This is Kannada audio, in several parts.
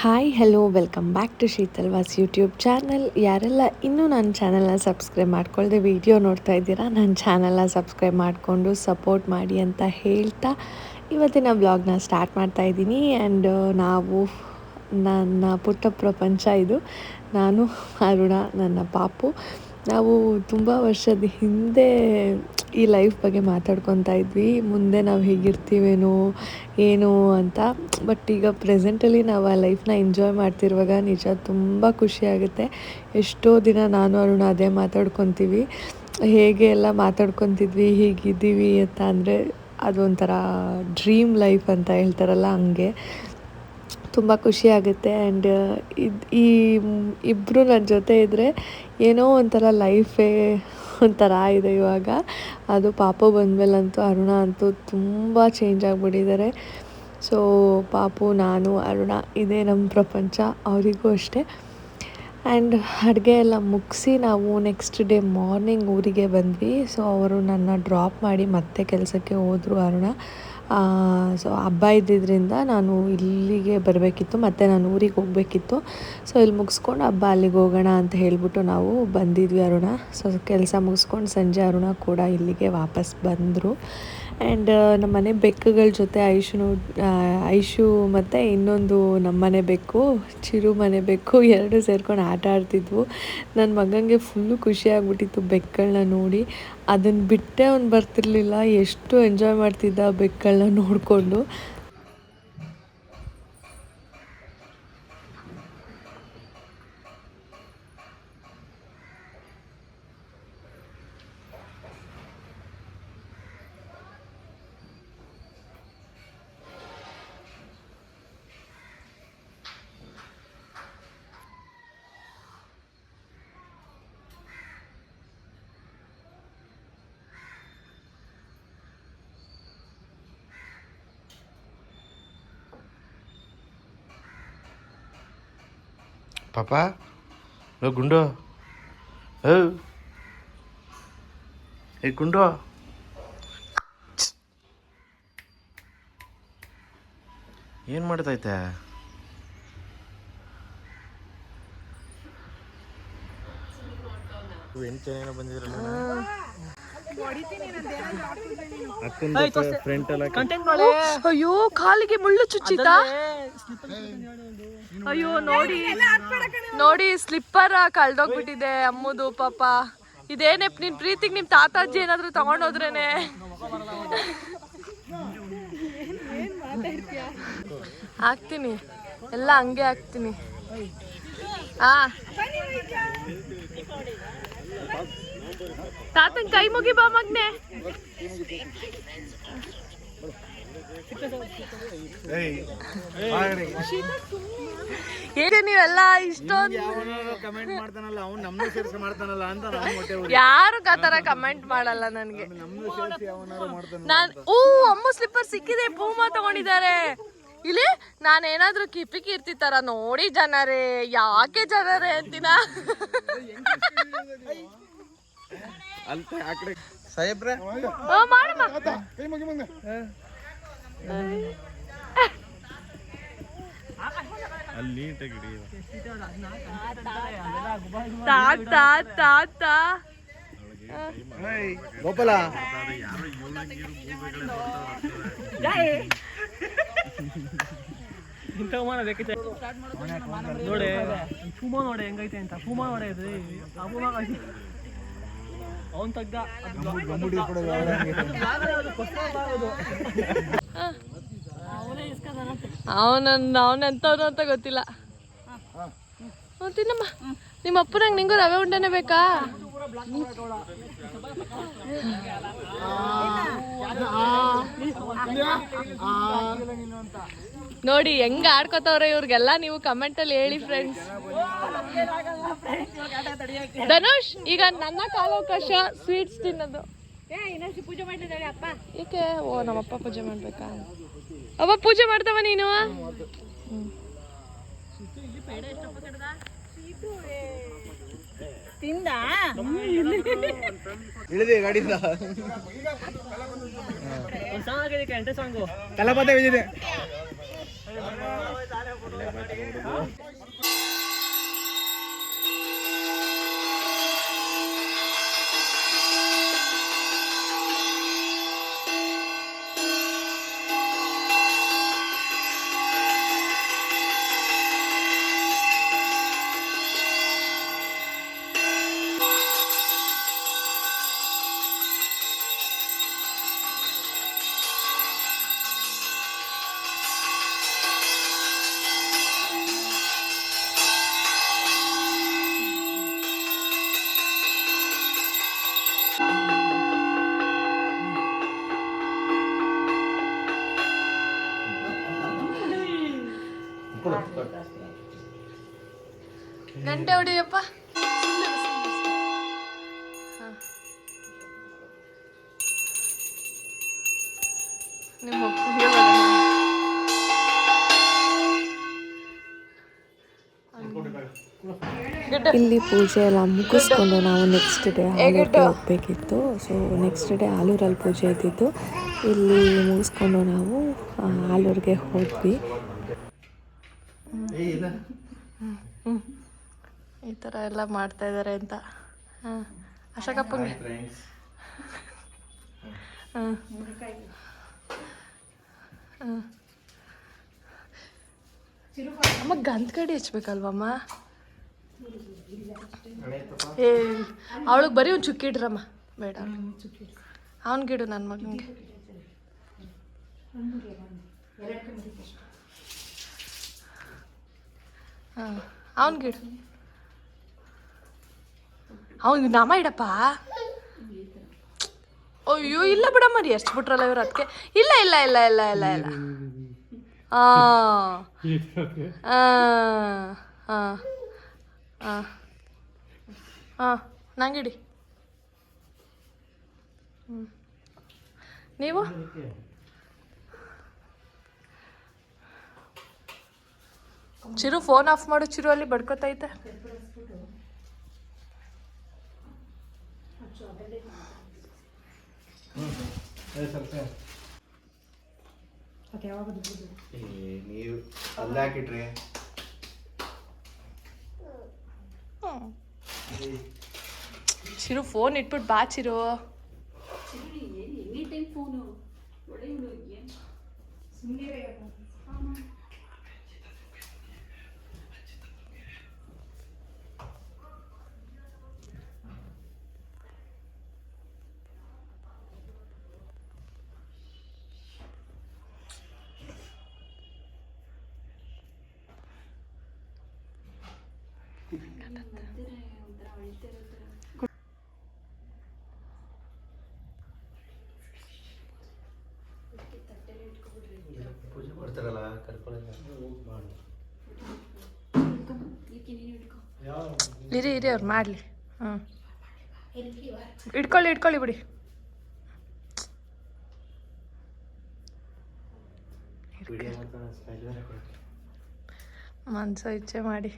Hi hello welcome back to Sheetal was YouTube channel ಯಾರೆಲ್ಲ ಇನ್ನೂ ನನ್ನ ಚಾನಲ್ನ ಸಬ್ಸ್ಕ್ರೈಬ್ ಮಾಡ್ಕೊಳ್ಳದೆ ವಿಡಿಯೋ ನೋಡ್ತಾ ಇದ್ದೀರಾ, ನನ್ನ ಚಾನಲ್ನ ಸಬ್ಸ್ಕ್ರೈಬ್ ಮಾಡಿಕೊಂಡು ಸಪೋರ್ಟ್ ಮಾಡಿ ಅಂತ ಹೇಳ್ತಾ ಇವತ್ತಿನ ಬ್ಲಾಗ್ನ ಸ್ಟಾರ್ಟ್ ಮಾಡ್ತಾ ಇದ್ದೀನಿ. ಆ್ಯಂಡ್ ನಾವು ನನ್ನ ಪುಟ್ಟ ಪ್ರಪಂಚ ಇದು. ನಾನು ಅರುಣ, ನನ್ನ ಪಾಪು. ನಾವು ತುಂಬ ವರ್ಷದ ಹಿಂದೆ ಈ ಲೈಫ್ ಬಗ್ಗೆ ಮಾತಾಡ್ಕೊತಾ ಇದ್ವಿ. ಮುಂದೆ ನಾವು ಹೇಗಿರ್ತೀವೇನೋ, ಏನು ಅಂತ. ಬಟ್ ಈಗ ಪ್ರೆಸೆಂಟಲ್ಲಿ ನಾವು ಆ ಲೈಫ್ನ ಎಂಜಾಯ್ ಮಾಡ್ತಿರುವಾಗ ನಿಜ ತುಂಬ ಖುಷಿ ಆಗುತ್ತೆ. ಎಷ್ಟೋ ದಿನ ನಾನು ಅರುಣ ಅದೇ ಮಾತಾಡ್ಕೊತೀವಿ. ಹೇಗೆ ಎಲ್ಲ ಮಾತಾಡ್ಕೊತಿದ್ವಿ, ಹೀಗಿದ್ದೀವಿ ಅಂತ ಅಂದರೆ ಅದೊಂಥರ ಡ್ರೀಮ್ ಲೈಫ್ ಅಂತ ಹೇಳ್ತಾರಲ್ಲ ಹಂಗೆ. ತುಂಬ ಖುಷಿ ಆಗುತ್ತೆ ಆ್ಯಂಡ್ ಇದು ಈ ಇಬ್ಬರು ನನ್ನ ಜೊತೆ ಇದ್ದರೆ ಏನೋ ಒಂಥರ ಲೈಫೇ ಒಂಥರ ಇದೆ ಇವಾಗ. ಅದು ಪಾಪು ಬಂದಮೇಲಂತೂ ಅರುಣ ಅಂತೂ ತುಂಬ ಚೇಂಜ್ ಆಗಿಬಿಟ್ಟಿದ್ದಾರೆ. ಸೊ ಪಾಪು, ನಾನು, ಅರುಣ ಇದೇ ನಮ್ಮ ಪ್ರಪಂಚ, ಅವರಿಗೂ ಅಷ್ಟೇ. ಆ್ಯಂಡ್ ಅಡುಗೆ ಎಲ್ಲ ಮುಗಿಸಿ ನಾವು ನೆಕ್ಸ್ಟ್ ಡೇ ಮಾರ್ನಿಂಗ್ ಊರಿಗೆ ಬಂದ್ವಿ. ಸೊ ಅವರು ನನ್ನ ಡ್ರಾಪ್ ಮಾಡಿ ಮತ್ತೆ ಕೆಲಸಕ್ಕೆ ಹೋದರು ಅರುಣ. ಸೊ ಹಬ್ಬ ಇದ್ದಿದ್ದರಿಂದ ನಾನು ಇಲ್ಲಿಗೆ ಬರಬೇಕಿತ್ತು, ಮತ್ತು ನಾನು ಊರಿಗೆ ಹೋಗಬೇಕಿತ್ತು. ಸೊ ಇಲ್ಲಿ ಮುಗಿಸ್ಕೊಂಡು ಹಬ್ಬ ಅಲ್ಲಿಗೆ ಹೋಗೋಣ ಅಂತ ಹೇಳಿಬಿಟ್ಟು ನಾವು ಬಂದಿದ್ವಿ ಅರುಣ. ಸೊ ಕೆಲಸ ಮುಗಿಸ್ಕೊಂಡು ಸಂಜೆ ಅರುಣ ಕೂಡ ಇಲ್ಲಿಗೆ ವಾಪಸ್ ಬಂದರು. ಆ್ಯಂಡ್ ನಮ್ಮನೆ ಬೆಕ್ಕುಗಳ ಜೊತೆ ಐಶುನು ಐಶು ಮತ್ತು ಇನ್ನೊಂದು ನಮ್ಮನೆ ಬೆಕ್ಕು, ಚಿರು ಮನೆ ಬೆಕ್ಕು ಎರಡು ಸೇರ್ಕೊಂಡು ಆಟ ಆಡ್ತಿದ್ವು. ನನ್ನ ಮಗನಿಗೆ ಫುಲ್ಲು ಖುಷಿಯಾಗ್ಬಿಟ್ಟಿತ್ತು ಬೆಕ್ಕುಗಳನ್ನ ನೋಡಿ. ಅದನ್ನು ಬಿಟ್ಟೇ ಅವ್ನು ಬರ್ತಿರ್ಲಿಲ್ಲ. ಎಷ್ಟು ಎಂಜಾಯ್ ಮಾಡ್ತಿದ್ದ ಬೆಕ್ಕುಗಳನ್ನ ನೋಡಿಕೊಂಡು. ಪಾಪ? ಲೋ ಗುಂಡು. ಏ ಏ ಗುಂಡು. ಏನು ಮಾಡ್ತೈತೆ? ಎಂಟೇನೇನೋ ಬಂದಿದ್ರಲ್ಲ ಫ್ರಂಟ್ ಎಲ್ಲ ಅಯ್ಯೋ ಕಾಲಿಗೆ ಮುಳ್ಳು ಚುಚ್ಚಿತಾ ಅಯ್ಯೋ ನೋಡಿ. ನೋಡಿ ಸ್ಲಿಪ್ಪರ್ ಕಳ್ದೋಗ್ಬಿಟ್ಟಿದೆ ಅಮ್ಮದು ಪಾಪ. ಇದೇನೆ ನಿನ್ ಪ್ರೀತಿಗೆ ನಿಮ್ ತಾತಾಜಿ ಏನಾದ್ರು ತಗೊಂಡೋದ್ರೇನೆ. ಹಾಕ್ತೀನಿ. ಎಲ್ಲ ಹಂಗೆ ಹಾಕ್ತೀನಿ. ಹಾ ತಾತನ್ ಕೈ ಮುಗಿ ಬಾ ಮಗ್ನೆ. ಏನೇ ನೀವೆಲ್ಲ ಇಷ್ಟೊಂದು ಕಮೆಂಟ್ ಮಾಡ್ತಾನಲ್ಲ ಅವ್ನು ನಮ್ಮನ್ನು ಸೇರಿಸಿ ಮಾಡ್ತಾನಲ್ಲ ಅಂತ ನಾವು ಹೊಟ್ಟೆ ಯಾರು ಕತರ ಥರ ಕಮೆಂಟ್ ಮಾಡಲ್ಲ ನನಗೆ. ನಮ್ಮನ್ನು ಸೇರಿಸಿ ಅವನಾರು ಮಾಡ್ತಾನೆ ನಾನ್ ಓ ಅಮ್ಮ ಸ್ಲಿಪ್ಪರ್ ಸಿಕ್ಕಿದೆ ಪೂಮಾ ತಗೊಂಡಿದ್ದಾರೆ. ಇಲ್ಲಿ ನಾನು ಏನಾದ್ರೂ ಕಿಪಿ ಕೀರ್ತಿ ತರ ನೋಡಿ ಜನರೇ ಯಾಕೆ ಜನರೇ ಅಂತೀನ? ಅಂತ ಆ ಕಡೆ. ಸಾಹೇಬ್ರೆ ಓ, ಮಾಡಮ್ಮ ಅಲ್ಲಿ ನೀಟಾಗಿ ತಾತ ತಾತ. ಗೋಪಾಲ. ನೋಡಿ ಪೂಮಾ ನೋಡಿ ಹೆಂಗೈತೆ ಅಂತ. ಪೂಮಾ ನೋಡೆ ಅದು ಆ ಪೂಮಾ ಅವನ್ ತಗ್ಗ. ಅವನನ್ನ ಎಂತವನು ಅಂತ ಗೊತ್ತಿಲ್ಲ. ತಿನ್ನಮ್ಮ. ನಿಮ್ಮ ಅಪ್ಪನಂಗೆ ನಿಂಗೂ ರವೆ ಉಂಡೆನೆ ಬೇಕಾ? ನೋಡಿ, ಹೆಂಗ ಆಡ್ಕೋತಾವ್ರೆ ಇವ್ರಿಗೆಲ್ಲ ನೀವು ಕಮೆಂಟ್ ಅಲ್ಲಿ ಹೇಳಿ ಫ್ರೆಂಡ್ಸ್ ಧನುಷ್, ಈಗ ನನ್ನ ಕಾಲಾವಕಾಶ ಸ್ವೀಟ್ಸ್ ತಿನ್ನೋದು. ಏಕೆ? ಓ ನಮ್ಮಪ್ಪ ಪೂಜೆ ಮಾಡ್ಬೇಕಾ? ಅಪ್ಪ ಪೂಜೆ ಮಾಡ್ತವ ನೀನು. ತಿಂದ? ಇಳಿದೆ ಗಾಡಿಯಿಂದ. ಸಾಂಗ್ ಗಂಟೆ ಹೊಡಿಯಪ್ಪ. ನಿಮ್ಮ ಇಲ್ಲಿ ಪೂಜೆ ಎಲ್ಲ ಮುಗಿಸ್ಕೊಂಡು ನಾವು ನೆಕ್ಸ್ಟ್ ಡೇ ಆಲೂರಿಗೆ ಹೋಗ್ಬೇಕಿತ್ತು. ಸೊ ನೆಕ್ಸ್ಟ್ ಡೇ ಆಲೂರಲ್ಲಿ ಪೂಜೆ ಇದ್ದಿದ್ದು. ಇಲ್ಲಿ ಮುಗಿಸ್ಕೊಂಡು ನಾವು ಆಲೂರಿಗೆ ಹೋದ್ವಿ. ಈ ಥರ ಎಲ್ಲ ಮಾಡ್ತಾ ಇದ್ದಾರೆ ಅಂತ. ಹಾಂ. ಅಶೋಕಪ್ಪಂಗೆ. ಹಾಂ. ಹಾಂ. ಅಮ್ಮ ಗಂಧ ಕಡಿ ಹಚ್ಬೇಕಲ್ವಮ್ಮ? ಏ ಅವಳಿಗೆ ಬರೀ ಒಂದು ಚುಕ್ಕಿ ಇಡ್ರಮ್ಮ. ಬೇಡ. ಅವನಿಗಿಡು ನನ್ನ ಮಗನಿಗೆ. ಹಾಂ ಅವನಿಗಿಡು ಅವ್ನಿಗೆ ನಾಮ ಇಡಪ್ಪ ಅಯ್ಯೋ, ಇಲ್ಲ ಬಿಡಮ್ಮ ರೀ ಎಷ್ಟು ಬಿಟ್ರಲ್ಲ ಇವ್ರು ಅದಕ್ಕೆ ಇಲ್ಲ ಇಲ್ಲ ಇಲ್ಲ ಇಲ್ಲ ಇಲ್ಲ ಇಲ್ಲ. ಹಾಂ ಹಾಂ ಹಾಂ ಹಾಂ ಹಾಂ ನಂಗಿಡಿ ಹ್ಞೂ ನೀವು? ಚಿರು ಫೋನ್ ಆಫ್ ಮಾಡು ಚಿರು ಅಲ್ಲಿ ಬಡ್ಕೊತೈತೆ ನೀವು ಅಲ್ಲಿ ಹಾಕಿಟ್ರಿ. ಚಿರು ಫೋನ್ ಇಟ್ಬಿಟ್ಟು ಬಾ ಚಿರು. ಪೂಜೆ ಮಾಡ್ತಾರಲ್ಲ ಕರ್ಕೊಳ್ಳಲ್ಲ ಇರಿ ಇರಿ ಅವ್ರು ಮಾಡಲಿ. ಹಾಂ ಇಟ್ಕೊಳ್ಳಿ ಇಟ್ಕೊಳ್ಳಿ ಬಿಡಿ. ಮನ್ಸು ಇಚ್ಛೆ ಮಾಡಿ.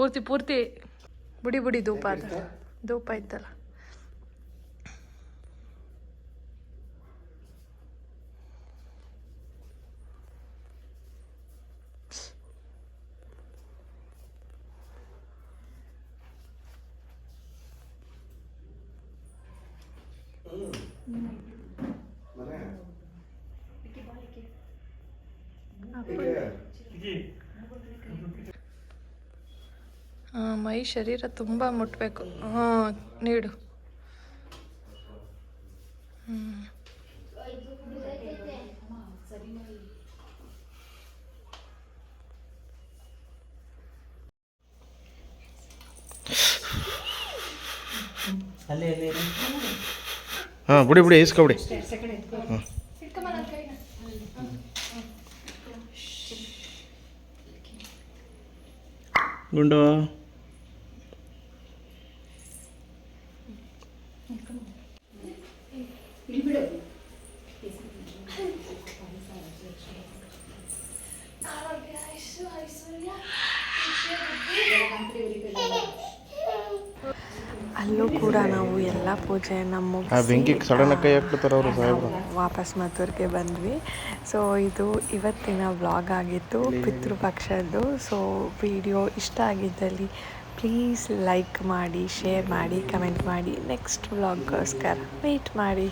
ಪೂರ್ತಿ ಪೂರ್ತಿ ಬುಡಿ ಬುಡಿ ಧೂಪ ಅದ ಧೂಪ ಇತ್ತಲ್ಲ. ಮೈ ಶರೀರ ತುಂಬ ಮುಟ್ಟಬೇಕು ಹಾಂ ನೀಡು. ಹಾಂ ಬಿಡಿ ಬಿಡಿ ಇಸ್ಕೊಬಿಡಿ ಗುಂಡು. ಅಲ್ಲೂ ಕೂಡ ನಾವು ಎಲ್ಲ ಪೂಜೆ ನಮ್ಮ ಸಡನ್ ವಾಪಸ್ ಮದ್ದೂರಿಗೆ ಬಂದ್ವಿ. ಸೊ ಇದು ಇವತ್ತಿನ ವ್ಲಾಗ್ ಆಗಿತ್ತು ಪಿತೃಪಕ್ಷದ್ದು. ಸೊ ವಿಡಿಯೋ ಇಷ್ಟ ಆಗಿದ್ದಲ್ಲಿ ಪ್ಲೀಸ್ ಲೈಕ್ ಮಾಡಿ ಶೇರ್ ಮಾಡಿ ಕಮೆಂಟ್ ಮಾಡಿ. ನೆಕ್ಸ್ಟ್ ವ್ಲಾಗ್ಗೋಸ್ಕರ ವೆಯ್ಟ್ ಮಾಡಿ.